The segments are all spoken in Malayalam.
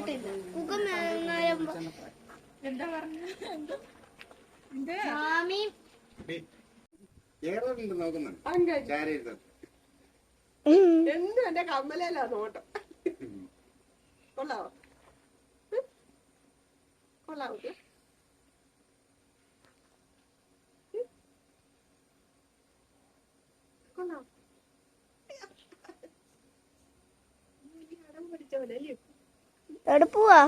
കേട്ടില്ല. കുക്കം എന്താ പറഞ്ഞ? സ്വാമി. എന്തും എന്റെ കമ്മലല്ല നോട്ടം? കൊള്ളാവോ? കൊള്ളാവോ? കൊള്ളാവോ? അടം എവിടെ പോവാ.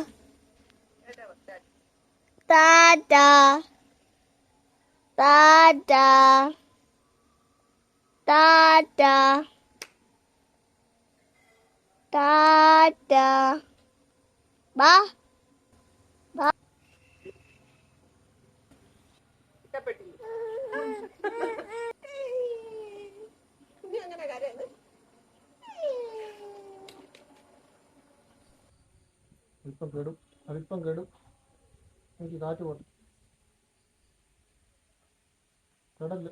ടാറ്റ ടാറ്റ ടാറ്റ ടാറ്റ ബാ. അല്പം കെടും അല്പം കെടും. എനിക്ക് കാറ്റ് പോട്ടെ. കടൽ.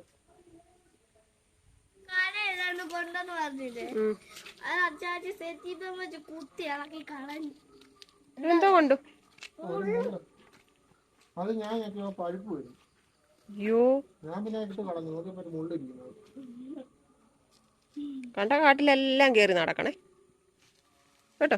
കൊണ്ടെന്ന് പറഞ്ഞില്ലേ? അത് അച്ചാച്ചി സെറ്റിപ്പം വെച്ച് കുത്തി ഇളക്കി കളഞ്ഞു. എന്തോ കൊണ്ടു? അത് ഞാൻ പഴുപ്പ് വരും. അയ്യോ. ഞാൻ പിന്നെ എടുത്ത് കളഞ്ഞു. നോക്കിയപ്പോ മുള്ളിരിക്കുന്നത് കണ്ട കാട്ടിലെല്ലാം കേറി നടക്കണേ. കേട്ടോ?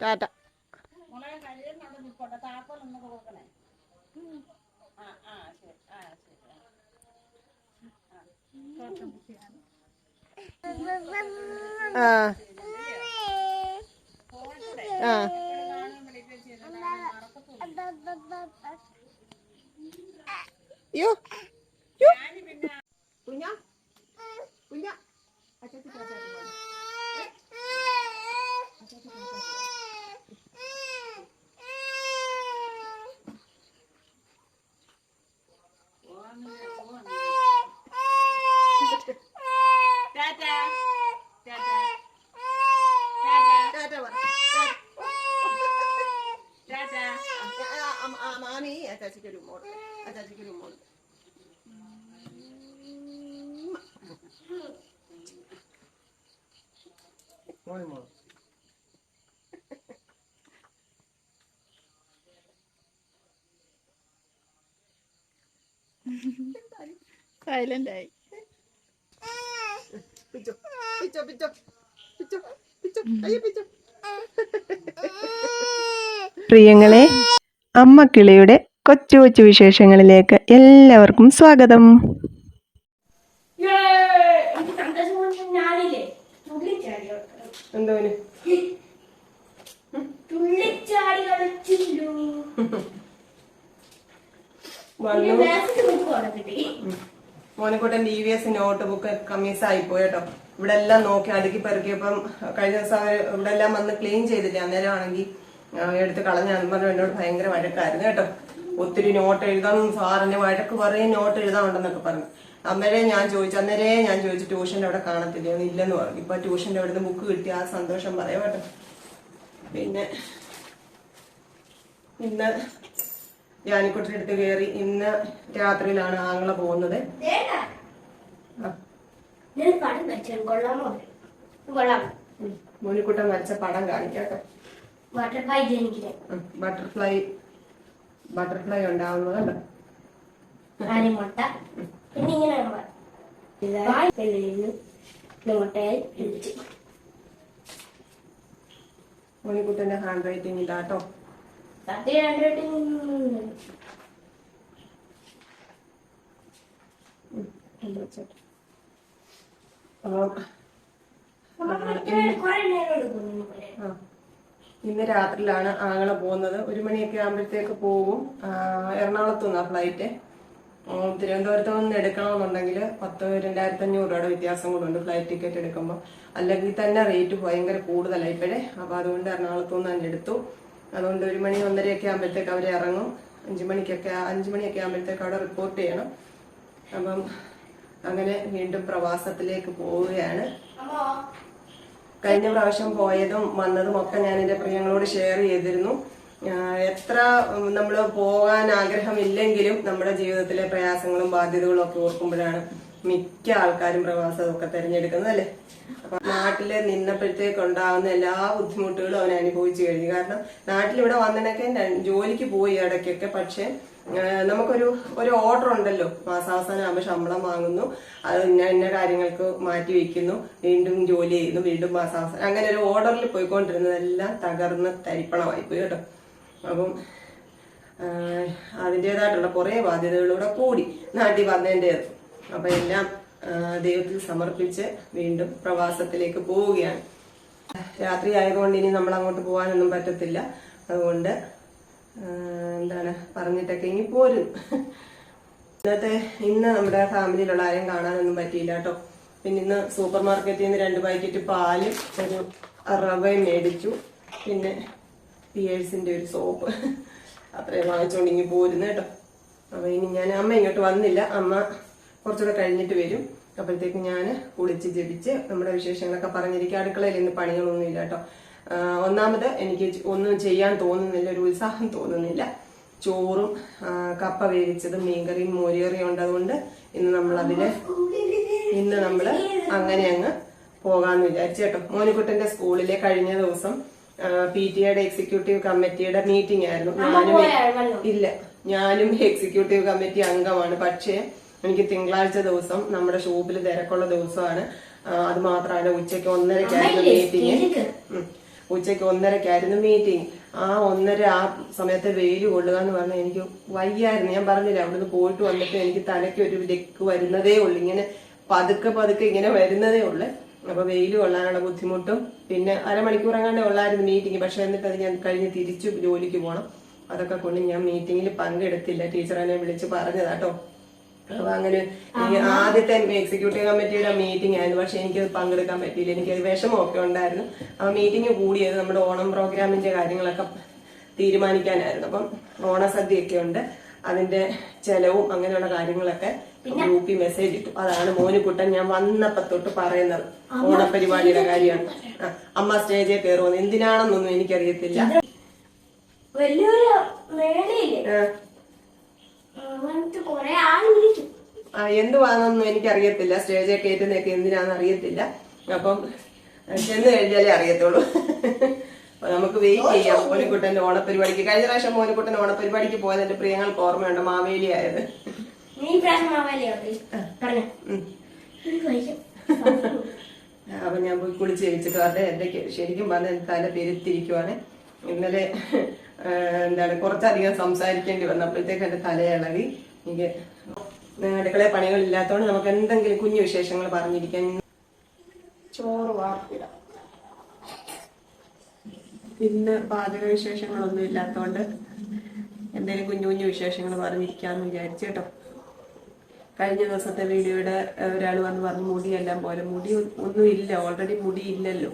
ടാറ്റ. ആ ആ അയ്യോ യോ. കുഞ്ഞ. കുഞ്ഞ. അച്ഛത്തി ടാറ്റ സൈലന്റ് ആയി. പിച്ചോ പിച്ചോ പിച്ചോ പിച്ചോ പിച്ചോ അയ്യോ പിച്ചോ. പ്രിയങ്ങളെ അമ്മ കിളിയുടെ കൊച്ചു കൊച്ചു വിശേഷങ്ങളിലേക്ക് എല്ലാവർക്കും സ്വാഗതം. Monakkuttan D V S notebook കമ്മീസായി പോയി പോയട്ടോ ഇവിടെ എല്ലാം നോക്കി അടുക്കി പെറുക്കിയപ്പം കഴിഞ്ഞ ദിവസം ഇവിടെ എല്ലാം വന്ന് ക്ലീൻ ചെയ്തില്ല? അന്നേരം ആണെങ്കിൽ എടുത്ത് കളഞ്ഞാന്ന് പറഞ്ഞു. എന്നോട് ഭയങ്കര വഴക്കായിരുന്നു കേട്ടോ. ഒത്തിരി നോട്ട് എഴുതാൻ സാറിന്റെ വഴക്ക് പറയും നോട്ട് എഴുതാനുണ്ടെന്നൊക്കെ പറഞ്ഞു. അന്നേരം ഞാൻ ചോദിച്ചു അന്നേരേ ഞാൻ ചോദിച്ചു ട്യൂഷന്റെ അവിടെ കാണത്തില്ല? ഇല്ലെന്ന് പറഞ്ഞു. ഇപ്പൊ ട്യൂഷന്റെ അവിടെ നിന്ന് ബുക്ക് കിട്ടി ആ സന്തോഷം പറയാം കേട്ടോ. പിന്നെ ഇന്ന് ജാനിക്കുട്ടിയുടെ എടുത്ത് കയറി ഇന്ന് രാത്രിയിലാണ് ആങ്ങളെ പോകുന്നത്. മോനിക്കുട്ടൻ വരച്ച പടം കാണിക്കാട്ടോ. ബട്ടർഫ്ലൈ ബട്ടർഫ്ലൈ ബട്ടർഫ്ലൈ ഉണ്ടാവുന്നത് പിന്നെ ഇങ്ങനെ മോനിക്കുട്ടന്റെ ഹാൻഡ് റൈറ്റിംഗ് ഇതാട്ടോ. സത്യം രണ്ടു കുറെ നേരം എടുക്കുന്നു ആ. ഇന്ന് രാത്രിയിലാണ് ആങ്ങളെ പോകുന്നത്. ഒരു മണിയൊക്കെ ആകുമ്പോഴത്തേക്ക് പോകും. എറണാകുളത്ത് നിന്നാ ഫ്ലൈറ്റ് തിരുവനന്തപുരത്ത് നിന്ന് എടുക്കണമെന്നുണ്ടെങ്കിൽ പത്ത് രണ്ടായിരത്തി അഞ്ഞൂറ് രൂപയുടെ വ്യത്യാസം കൂടുണ്ട് ഫ്ലൈറ്റ് ടിക്കറ്റ് എടുക്കുമ്പോൾ അല്ലെങ്കിൽ തന്നെ റേറ്റ് ഭയങ്കര കൂടുതലായി ഇപ്പോഴേ. അപ്പോൾ അതുകൊണ്ട് എറണാകുളത്തു നിന്ന് തന്നെ എടുത്തു. അതുകൊണ്ട് ഒരു മണി ഒന്നരയൊക്കെ ആകുമ്പോഴത്തേക്ക് അവർ ഇറങ്ങും. അഞ്ചു മണിക്കൊക്കെ അഞ്ച് മണിയൊക്കെ ആകുമ്പോഴത്തേക്ക് അവിടെ റിപ്പോർട്ട് ചെയ്യണം. അപ്പം അങ്ങനെ വീണ്ടും പ്രവാസത്തിലേക്ക് പോവുകയാണ്. കഴിഞ്ഞ പ്രാവശ്യം പോയതും വന്നതും ഒക്കെ ഞാൻ എന്റെ പ്രിയങ്ങളോട് ഷെയർ ചെയ്തിരുന്നു. എത്ര നമ്മൾ പോകാൻ ആഗ്രഹമില്ലെങ്കിലും നമ്മുടെ ജീവിതത്തിലെ പ്രയാസങ്ങളും ബാധ്യതകളും ഒക്കെ ഓർക്കുമ്പോഴാണ് മിക്ക ആൾക്കാരും പ്രവാസമൊക്കെ തിരഞ്ഞെടുക്കുന്നത് അല്ലേ? അപ്പൊ നാട്ടിൽ നിന്നപ്പോഴത്തേക്ക് ഉണ്ടാകുന്ന എല്ലാ ബുദ്ധിമുട്ടുകളും അവൻ അനുഭവിച്ചു കഴിഞ്ഞു. കാരണം നാട്ടിലിവിടെ വന്നിടക്കെ ജോലിക്ക് പോയി ഇടയ്ക്കൊക്കെ. പക്ഷെ നമുക്കൊരു ഒരു ഓർഡർ ഉണ്ടല്ലോ. മാസാവസാനം ആകുമ്പോൾ ശമ്പളം വാങ്ങുന്നു. അത് ഇന്ന ഇന്ന കാര്യങ്ങൾക്ക് മാറ്റി വെക്കുന്നു. വീണ്ടും ജോലി ചെയ്യുന്നു. വീണ്ടും മാസാവസാനം. അങ്ങനെ ഒരു ഓർഡറിൽ പോയിക്കൊണ്ടിരുന്നതെല്ലാം തകർന്ന് തരിപ്പണമായി പോയി കേട്ടോ. അപ്പം അതിന്റെതായിട്ടുള്ള കുറേ ബാധ്യതകളിലൂടെ കൂടി നാട്ടിൽ വന്നതിന്റെ അപ്പൊ എല്ലാം ദൈവത്തിൽ സമർപ്പിച്ച് വീണ്ടും പ്രവാസത്തിലേക്ക് പോവുകയാണ്. രാത്രി ആയതുകൊണ്ട് ഇനി നമ്മൾ അങ്ങോട്ട് പോകാനൊന്നും പറ്റത്തില്ല. അതുകൊണ്ട് എന്താണ് പറഞ്ഞിട്ടൊക്കെ ഇനി പോരും. ഇന്നത്തെ ഇന്ന് നമ്മുടെ ഫാമിലിയിലുള്ള ആരെയും കാണാനൊന്നും പറ്റിയില്ല കേട്ടോ. പിന്നെ ഇന്ന് സൂപ്പർ മാർക്കറ്റിൽ നിന്ന് രണ്ട് പാക്കറ്റ് പാലും ഒരു റവയും മേടിച്ചു. പിന്നെ പിയേഴ്സിന്റെ ഒരു സോപ്പ്. അത്രയും വാങ്ങിച്ചുകൊണ്ട് ഇനി പോരുന്നു കേട്ടോ. അപ്പൊ ഇനി ഞാൻ അമ്മ ഇങ്ങോട്ട് വന്നില്ല. അമ്മ കുറച്ചുകൂടെ കഴിഞ്ഞിട്ട് വരും. അപ്പോഴത്തേക്ക് ഞാൻ കുളിച്ച് ജപിച്ച് നമ്മുടെ വിശേഷങ്ങളൊക്കെ പറഞ്ഞിരിക്കും. അടുക്കളയിൽ ഇന്ന് പണികളൊന്നും ഇല്ല കേട്ടോ. ഒന്നാമത് എനിക്ക് ഒന്നും ചെയ്യാൻ തോന്നുന്നില്ല ഒരു ഉത്സാഹം തോന്നുന്നില്ല. ചോറും കപ്പ വേവിച്ചതും മീൻകറിയും മോരുകറിയും ഉണ്ടതുകൊണ്ട് ഇന്ന് നമ്മൾ അതിൽ ഇന്ന് നമ്മൾ അങ്ങനെ അങ്ങ് പോകാന്ന് വിചാരിച്ചു കേട്ടോ. മോനിക്കുട്ടന്റെ സ്കൂളിലെ കഴിഞ്ഞ ദിവസം പി ടി എയുടെ എക്സിക്യൂട്ടീവ് കമ്മിറ്റിയുടെ മീറ്റിംഗ് ആയിരുന്നു. ഞാനും ഇല്ല. ഞാനും എക്സിക്യൂട്ടീവ് കമ്മിറ്റി അംഗമാണ്. പക്ഷേ എനിക്ക് തിങ്കളാഴ്ച ദിവസം നമ്മുടെ ഷോപ്പിൽ തിരക്കുള്ള ദിവസമാണ്. അത് മാത്രമല്ല ഉച്ചയ്ക്ക് ഒന്നരക്കായിരുന്നു മീറ്റിംഗ് ഉച്ചയ്ക്ക് ഉച്ചയ്ക്ക് ഒന്നരക്കായിരുന്നു മീറ്റിംഗ് ആ ഒന്നര ആ സമയത്ത് വെയിൽ കൊള്ളുക എന്ന് പറഞ്ഞാൽ എനിക്ക് വയ്യായിരുന്നു. ഞാൻ പറഞ്ഞില്ല അവിടുന്ന് പോയിട്ട് വന്നിട്ട് എനിക്ക് തലയ്ക്ക് ഒരു ലെക്ക് വരുന്നതേ ഉള്ളൂ. ഇങ്ങനെ പതുക്കെ പതുക്കെ ഇങ്ങനെ വരുന്നതേ ഉള്ളു. അപ്പൊ വെയിൽ കൊള്ളാനുള്ള ബുദ്ധിമുട്ടും പിന്നെ അരമണിക്കൂർ എങ്ങാണ്ട് ഉള്ളായിരുന്നു മീറ്റിംഗ് പക്ഷെ എന്നിട്ട് അത് ഞാൻ കഴിഞ്ഞ് തിരിച്ചു ജോലിക്ക് പോകണം അതൊക്കെ കൊണ്ട് ഞാൻ മീറ്റിംഗിൽ പങ്കെടുത്തില്ല. ടീച്ചർ എന്നെ വിളിച്ച് പറഞ്ഞതാട്ടോ അങ്ങനെ ഈ ആദ്യത്തെ എക്സിക്യൂട്ടീവ് കമ്മിറ്റിയുടെ മീറ്റിംഗ് ആയിരുന്നു. പക്ഷെ എനിക്ക് പങ്കെടുക്കാൻ പറ്റിയില്ല. എനിക്ക് വിഷമമൊക്കെ ഉണ്ടായിരുന്നു. ആ മീറ്റിംഗ് കൂടിയത് നമ്മുടെ ഓണം പ്രോഗ്രാമിന്റെ കാര്യങ്ങളൊക്കെ തീരുമാനിക്കാനായിരുന്നു. അപ്പം ഓണസദ്യയൊക്കെ ഉണ്ട്. അതിന്റെ ചെലവും അങ്ങനെയുള്ള കാര്യങ്ങളൊക്കെ ഗ്രൂപ്പിൽ മെസ്സേജ് ഇട്ടു. അതാണ് മോനുകുട്ടൻ ഞാൻ വന്നപ്പോ തൊട്ട് പറയുന്നത്. ഓണപരിപാടിയുടെ കാര്യമാണ് അമ്മ സ്റ്റേജിൽ കയറുമെന്ന് എന്തിനാണെന്നൊന്നും എനിക്കറിയത്തില്ല. വലിയൊരു മേളയില്ലേ? എന്തുവാണെന്നൊന്നും എനിക്കറിയത്തില്ല. സ്റ്റേജിൽ കയറ്റുന്നതൊക്കെ എന്തിനാന്ന് അറിയത്തില്ല അപ്പം ചെന്ന് കഴിഞ്ഞാലേ അറിയത്തുള്ളൂ. അപ്പൊ നമുക്ക് വെയിറ്റ് ചെയ്യാം. മോനിക്കുട്ടന്റെ ഓണപരിപാടിക്ക് കഴിഞ്ഞ പ്രാവശ്യം മോനിക്കുട്ടൻ ഓണപരിപാടിക്ക് പോയത് എന്റെ പ്രിയങ്ങൾക്ക് ഓർമ്മയുണ്ട്. മാവേലി ആയത്. അപ്പൊ ഞാൻ പോയി കുളിച്ച് ജയിച്ചിട്ട് അതെ എന്റെ ശരിക്കും പറഞ്ഞ തല പെരുത്തിരിക്കുവാണ് ഇന്നലെ എന്താണ് കുറച്ചധികം സംസാരിക്കേണ്ടി വന്നപ്പോഴത്തേക്ക് എന്റെ തല ഇളകി. എനിക്ക് അടുക്കള പണികളില്ലാത്തതുകൊണ്ട് നമുക്ക് എന്തെങ്കിലും കുഞ്ഞു വിശേഷങ്ങൾ പറഞ്ഞിരിക്കാൻ ചോറ് വാർത്തിടാം. ഇന്ന് പാചക വിശേഷങ്ങളൊന്നും ഇല്ലാത്തതുകൊണ്ട് എന്തെങ്കിലും കുഞ്ഞു കുഞ്ഞു വിശേഷങ്ങൾ പറഞ്ഞിരിക്കാന്ന് വിചാരിച്ചു കേട്ടോ. കഴിഞ്ഞ ദിവസത്തെ വീഡിയോയുടെ ഒരാൾ വന്ന് പറഞ്ഞു മുടിയെല്ലാം പോലെ മുടി ഒ- ഒന്നും ഇല്ല ഓൾറെഡി മുടിയില്ലല്ലോ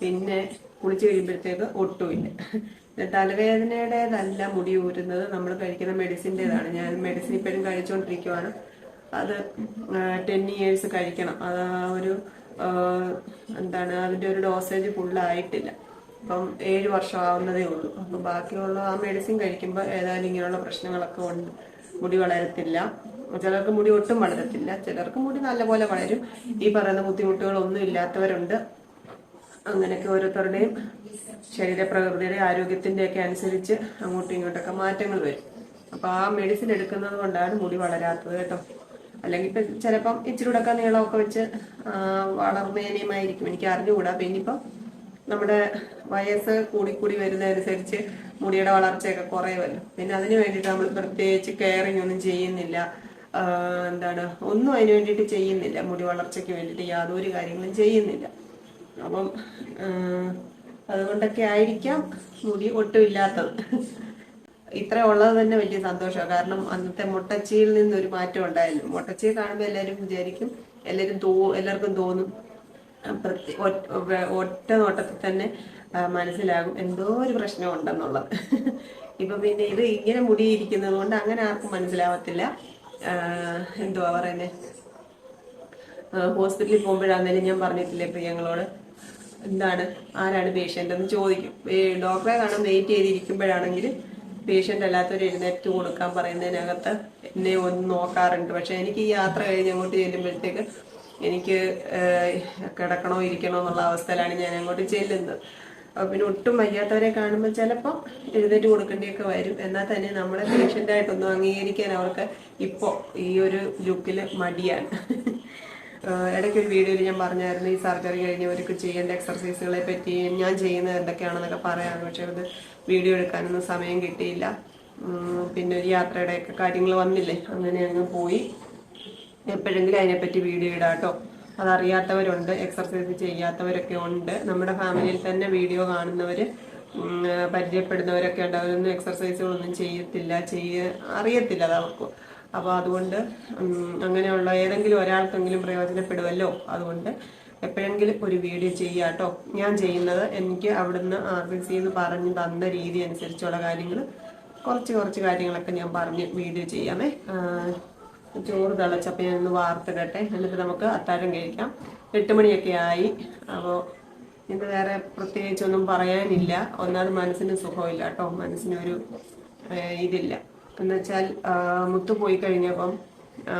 പിന്നെ കുളിച്ചു കഴിയുമ്പോഴത്തേക്ക് ഒട്ടുമില്ല. തലവേദനയുടേതല്ല മുടി ഊരുന്നത് നമ്മൾ കഴിക്കുന്ന മെഡിസിന്റെതാണ് ഞാൻ മെഡിസിൻ ഇപ്പോഴും കഴിച്ചുകൊണ്ടിരിക്കുവാണ് അത് ടെൻ ഇയേഴ്സ് കഴിക്കണം. അത് ഒരു എന്താണ് അതിന്റെ ഒരു ഡോസേജ് ഫുള്ളായിട്ടില്ല അപ്പം ഏഴ് വർഷം ആവുന്നതേ ഉള്ളൂ. അപ്പം ബാക്കിയുള്ള ആ മെഡിസിൻ കഴിക്കുമ്പോൾ ഏതായാലും ഇങ്ങനെയുള്ള പ്രശ്നങ്ങളൊക്കെ ഉണ്ട്. മുടി വളരത്തില്ല. ചിലർക്ക് മുടി ഒട്ടും വളരത്തില്ല. ചിലർക്ക് മുടി നല്ലപോലെ വളരും. ഈ പറയുന്ന ബുദ്ധിമുട്ടുകളൊന്നും ഇല്ലാത്തവരുണ്ട്. അങ്ങനെയൊക്കെ ഓരോരുത്തരുടെയും ശരീരപ്രകൃതിയുടെ ആരോഗ്യത്തിന്റെ ഒക്കെ അനുസരിച്ച് അങ്ങോട്ടും ഇങ്ങോട്ടൊക്കെ മാറ്റങ്ങൾ വരും. അപ്പൊ ആ മെഡിസിൻ എടുക്കുന്നത് കൊണ്ടാണ് മുടി വളരാത്തത് കേട്ടോ. അല്ലെങ്കിൽ ഇപ്പൊ ചിലപ്പം ഇച്ചിരി കൂടെ നീളമൊക്കെ വെച്ച് വളർന്നേനെയുമായിരിക്കും. എനിക്ക് അറിഞ്ഞുകൂടാ. പിന്നെ നമ്മുടെ വയസ്സ് കൂടിക്കൂടി വരുന്നതനുസരിച്ച് മുടിയുടെ വളർച്ചയൊക്കെ കുറയുമല്ലോ. പിന്നെ അതിന് വേണ്ടിയിട്ട് നമ്മൾ പ്രത്യേകിച്ച് കെയറിങ് ഒന്നും ചെയ്യുന്നില്ല. എന്താണ് ഒന്നും അതിന് വേണ്ടിയിട്ട് ചെയ്യുന്നില്ല. മുടി വളർച്ചയ്ക്ക് വേണ്ടിയിട്ട് യാതൊരു കാര്യങ്ങളും ചെയ്യുന്നില്ല. അപ്പം അതുകൊണ്ടൊക്കെ ആയിരിക്കാം മുടി ഒട്ടുമില്ലാത്തത്. ഇത്ര ഉള്ളത് തന്നെ വലിയ സന്തോഷമാണ്. കാരണം അന്നത്തെ മുട്ടച്ചിയിൽ നിന്ന് ഒരു മാറ്റം ഉണ്ടായിരുന്നു. മുട്ടച്ചിയെ കാണുമ്പോൾ എല്ലാവരും വിചാരിക്കും എല്ലാവരും തോ എല്ലാവർക്കും തോന്നും. ഒറ്റ- നോട്ടത്തിൽ തന്നെ മനസ്സിലാകും എന്തോ ഒരു പ്രശ്നം ഉണ്ടെന്നുള്ളത്. ഇപ്പൊ പിന്നെ ഇത് ഇങ്ങനെ മുടിയിരിക്കുന്നത് കൊണ്ട് അങ്ങനെ ആർക്കും മനസ്സിലാവത്തില്ല. എന്തുവാ പറയുന്നത് ഹോസ്പിറ്റലിൽ പോകുമ്പോഴാന്നേലും ഞാൻ പറഞ്ഞിട്ടില്ലേ പ്രിയങ്ങളോട്? എന്താണ്? ആരാണ് പേഷ്യന്റ് എന്ന് ചോദിക്കും. ഡോക്ടറെ കാണാൻ വെയിറ്റ് ചെയ്തിരിക്കുമ്പോഴാണെങ്കിൽ പേഷ്യന്റ് അല്ലാത്തവർ എഴുന്നേറ്റ് കൊടുക്കാൻ പറയുന്നതിനകത്ത് എന്നെ ഒന്ന് നോക്കാറുണ്ട്. പക്ഷേ എനിക്ക് ഈ യാത്ര കഴിഞ്ഞ് അങ്ങോട്ട് ചെല്ലുമ്പോഴത്തേക്ക് എനിക്ക് കിടക്കണോ ഇരിക്കണോ എന്നുള്ള അവസ്ഥയിലാണ് ഞാൻ അങ്ങോട്ട് ചെല്ലുന്നത്. അപ്പോൾ പിന്നെ ഒട്ടും വയ്യാത്തവരെ കാണുമ്പോൾ ചിലപ്പോൾ എഴുന്നേറ്റ് കൊടുക്കേണ്ടിയൊക്കെ വരും. എന്നാൽ തന്നെ നമ്മളെ പേഷ്യന്റായിട്ടൊന്നും അംഗീകരിക്കാൻ അവർക്ക് ഇപ്പോൾ ഈ ഒരു ലുക്കിൽ മടിയാണ്. ആഹ് ഇടയ്ക്ക് ഒരു വീഡിയോയിൽ ഞാൻ പറഞ്ഞായിരുന്നു ഈ സർജറി കഴിഞ്ഞവർക്ക് ചെയ്യേണ്ട എക്സർസൈസുകളെ പറ്റി ഞാൻ ചെയ്യുന്നത് എന്തൊക്കെയാണെന്നൊക്കെ പറയാറ് പക്ഷെ അത് വീഡിയോ എടുക്കാനൊന്നും സമയം കിട്ടിയില്ല. പിന്നെ ഒരു യാത്രയുടെ ഒക്കെ കാര്യങ്ങൾ വന്നില്ലേ അങ്ങനെ അങ്ങ് പോയി. എപ്പോഴെങ്കിലും അതിനെപ്പറ്റി വീഡിയോ ഇടാം കേട്ടോ. അതറിയാത്തവരുണ്ട് എക്സർസൈസ് ചെയ്യാത്തവരൊക്കെ ഉണ്ട്. നമ്മുടെ ഫാമിലിയിൽ തന്നെ വീഡിയോ കാണുന്നവർ പരിചയപ്പെടുന്നവരൊക്കെ ഉണ്ട്. അവരൊന്നും എക്സർസൈസുകളൊന്നും ചെയ്യത്തില്ല. ചെയ്യ അറിയത്തില്ല അത് അവർക്ക്. അപ്പോൾ അതുകൊണ്ട് അങ്ങനെയുള്ള ഏതെങ്കിലും ഒരാൾക്കെങ്കിലും പ്രയോജനപ്പെടുമല്ലോ അതുകൊണ്ട് എപ്പോഴെങ്കിലും ഒരു വീഡിയോ ചെയ്യാട്ടോ കേട്ടോ. ഞാൻ ചെയ്യുന്നത് എനിക്ക് അവിടുന്ന് ആർ ബി സി എന്ന് പറഞ്ഞ് തന്ന രീതി അനുസരിച്ചുള്ള കാര്യങ്ങൾ കുറച്ച് കുറച്ച് കാര്യങ്ങളൊക്കെ ഞാൻ പറഞ്ഞ് വീഡിയോ ചെയ്യാമേ. ചോറ് തിളച്ചപ്പോൾ ഞാൻ ഒന്ന് വാർത്തിടട്ടെ. എന്നിട്ട് നമുക്ക് അത്താഴം കഴിക്കാം. എട്ട് മണിയൊക്കെ ആയി. അപ്പോൾ ഇത് വേറെ പ്രത്യേകിച്ചൊന്നും പറയാനില്ല. ഒന്നാമത് മനസ്സിന് സുഖമില്ല കേട്ടോ. മനസ്സിനൊരു ഇതില്ല. എന്നുവെച്ചാൽ മുത്തു പോയി കഴിഞ്ഞപ്പം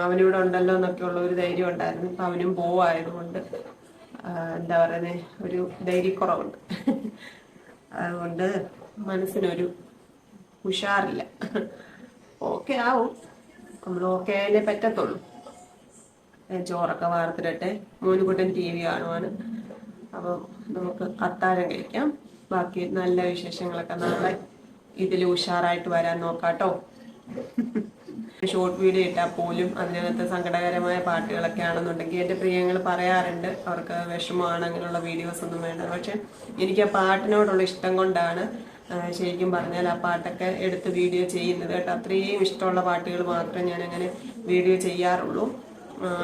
അവനിവിടെ ഉണ്ടല്ലോ എന്നൊക്കെ ഉള്ള ഒരു ധൈര്യം ഉണ്ടായിരുന്നു. ഇപ്പം അവനും പോവായതുകൊണ്ട് എന്താ പറയുന്നത് ഒരു ധൈര്യക്കുറവുണ്ട്. അതുകൊണ്ട് മനസ്സിനൊരു ഉഷാറില്ല. ഓക്കെ ആവും. നമ്മൾ ഓക്കെ ആയാലേ പറ്റത്തുള്ളൂ. ചോറൊക്കെ വാർത്തിടട്ടെ. Monukuttan T V കാണുവാണ്. അപ്പം നമുക്ക് അത്താഴം കഴിക്കാം. ബാക്കി നല്ല വിശേഷങ്ങളൊക്കെ നാളെ ഇതിൽ ഉഷാറായിട്ട് വരാൻ നോക്കാട്ടോ ഷോർട്ട് വീഡിയോ ഇട്ടാൽ പോലും അതിനകത്ത് സങ്കടകരമായ പാട്ടുകളൊക്കെ ആണെന്നുണ്ടെങ്കിൽ എന്റെ പ്രിയങ്ങൾ പറയാറുണ്ട്. അവർക്ക് വിഷമമാണ് അങ്ങനെയുള്ള വീഡിയോസ് ഒന്നും വേണ്ട. പക്ഷെ എനിക്ക് ആ പാട്ടിനോടുള്ള ഇഷ്ടം കൊണ്ടാണ് ശരിക്കും പറഞ്ഞാൽ ആ പാട്ടൊക്കെ എടുത്ത് വീഡിയോ ചെയ്യുന്നത് കേട്ടോ. അത്രയും ഇഷ്ടമുള്ള പാട്ടുകൾ മാത്രമേ ഞാൻ അങ്ങനെ വീഡിയോ ചെയ്യാറുള്ളൂ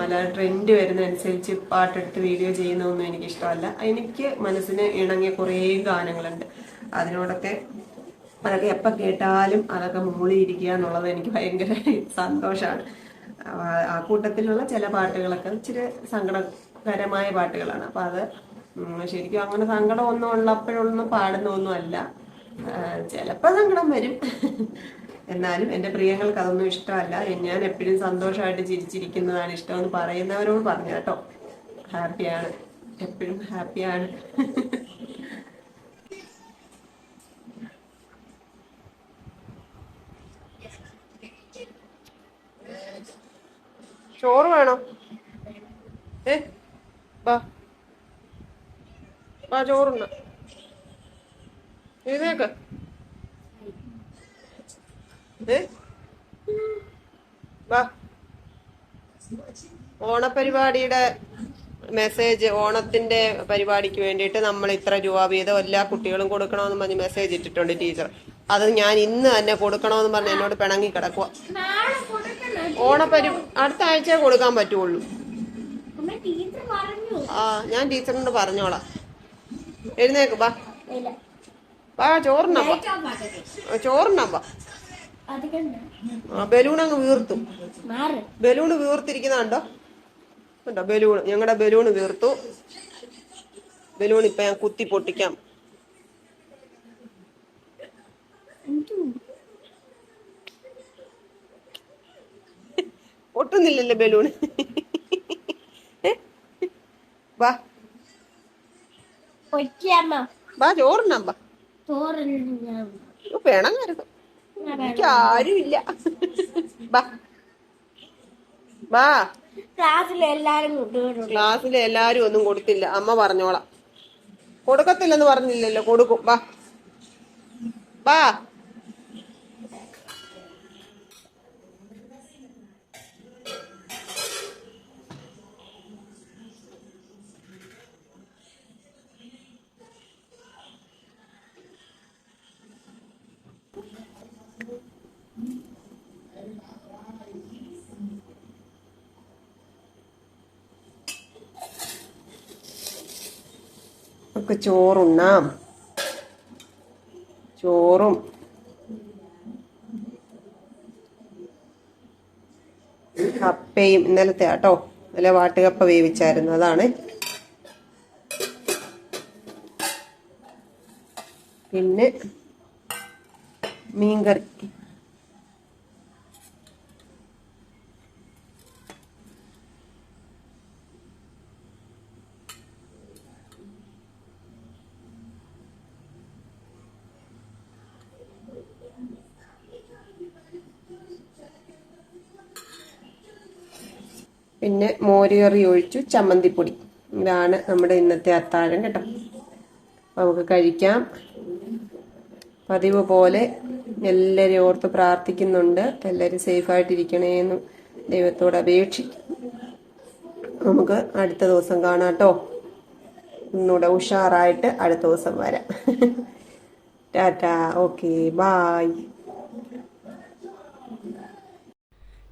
അല്ലാതെ ട്രെൻഡ് വരുന്നതനുസരിച്ച് പാട്ടെടുത്ത് വീഡിയോ ചെയ്യുന്നതൊന്നും എനിക്ക് ഇഷ്ടമല്ല എനിക്ക് മനസ്സിന് ഇണങ്ങിയ കുറേ ഗാനങ്ങളുണ്ട്. അതിനോടൊക്കെ അതൊക്കെ എപ്പോൾ കേട്ടാലും അതൊക്കെ മൂളിയിരിക്കുക എന്നുള്ളത് എനിക്ക് ഭയങ്കര സന്തോഷമാണ് ആ കൂട്ടത്തിലുള്ള ചില പാട്ടുകളൊക്കെ ഇച്ചിരി സങ്കടകരമായ പാട്ടുകളാണ്. അപ്പം അത് ശരിക്കും അങ്ങനെ സങ്കടമൊന്നും ഉള്ളപ്പോഴൊന്നും പാടുന്നൊന്നും അല്ല ചിലപ്പോൾ സങ്കടം വരും. എന്നാലും എന്റെ പ്രിയങ്ങൾക്ക് അതൊന്നും ഇഷ്ടമല്ല. ഞാൻ എപ്പോഴും സന്തോഷമായിട്ട് ചിരിച്ചിരിക്കുന്നതാണ് ഇഷ്ടമെന്ന് പറയുന്നവരോട് പറഞ്ഞു കേട്ടോ. ഹാപ്പിയാണ്. എപ്പോഴും ഹാപ്പിയാണ്. ചോറ് വേണോ. ഏ? വാ. വാ ചോറുണ്ട് എഴുന്നേക്ക് ഏ? വാ. ഓണപരിപാടിയുടെ മെസ്സേജ് ഓണത്തിന്റെ പരിപാടിക്ക് വേണ്ടിയിട്ട് നമ്മൾ ഇത്ര രൂപ വീതം എല്ലാ കുട്ടികളും കൊടുക്കണമെന്ന് പറഞ്ഞ് മെസ്സേജ് ഇട്ടിട്ടുണ്ട് ടീച്ചർ. അത് ഞാൻ ഇന്ന് തന്നെ കൊടുക്കണമെന്ന് പറഞ്ഞ് എന്നോട് പിണങ്ങി കിടക്കുക ഓണപരി അടുത്ത ആഴ്ച കൊടുക്കാൻ പറ്റുള്ളൂ. ആ ഞാൻ ടീച്ചറിനോട് പറഞ്ഞോളാം. എഴുന്നേക്ക് ബാ ബാ ചോറിനപ്പ ചോറിനപ്പ ആ ബലൂൺ അങ്ങ് വീർത്തു. മാറ്. ബലൂണ് വീർത്തിരിക്കുന്ന കണ്ടോ കണ്ടോ ബലൂൺ ഞങ്ങളുടെ ബലൂൺ വീർത്തു. ബലൂൺ ഇപ്പൊ ഞാൻ കുത്തി പൊട്ടിക്കാം. പൊട്ടുന്നില്ലല്ലേ ബലൂൺ വാ. വാ ചോറിനമ്പ തോറുന്നു പിണങ്ങരുത്. എനിക്ക് ആരുമില്ല. വാ. വാ. ക്ലാസ്സിൽ എല്ലാരും ക്ലാസ്സിൽ എല്ലാരും ഒന്നും കൊടുത്തില്ല. അമ്മ പറഞ്ഞോളാം. കൊടുക്കത്തില്ലെന്ന് പറഞ്ഞില്ലല്ലോ. കൊടുക്കും. വാ. വാ. നമുക്ക് ചോറുണ്ണാം. ചോറും. കപ്പയും ഇന്നലത്തെ ആട്ടോ ഇന്നലെ വാട്ടുകപ്പ വേവിച്ചായിരുന്നു അതാണ്. പിന്നെ മീൻകറി. പിന്നെ മോരുകറി ഒഴിച്ചു ചമ്മന്തിപ്പൊടി. ഇതാണ് നമ്മുടെ ഇന്നത്തെ അത്താഴം കേട്ടോ. നമുക്ക് കഴിക്കാം. പതിവ് പോലെ എല്ലാവരും ഓർത്ത് പ്രാർത്ഥിക്കുന്നുണ്ട്. എല്ലാവരും സേഫായിട്ടിരിക്കണേന്ന് ദൈവത്തോട് അപേക്ഷിക്കും. നമുക്ക് അടുത്ത ദിവസം കാണാം കേട്ടോ. ഒന്നുകൂടെ ഉഷാറായിട്ട് അടുത്ത ദിവസം വരാം. ടാറ്റ. ഓക്കെ. ബായ്.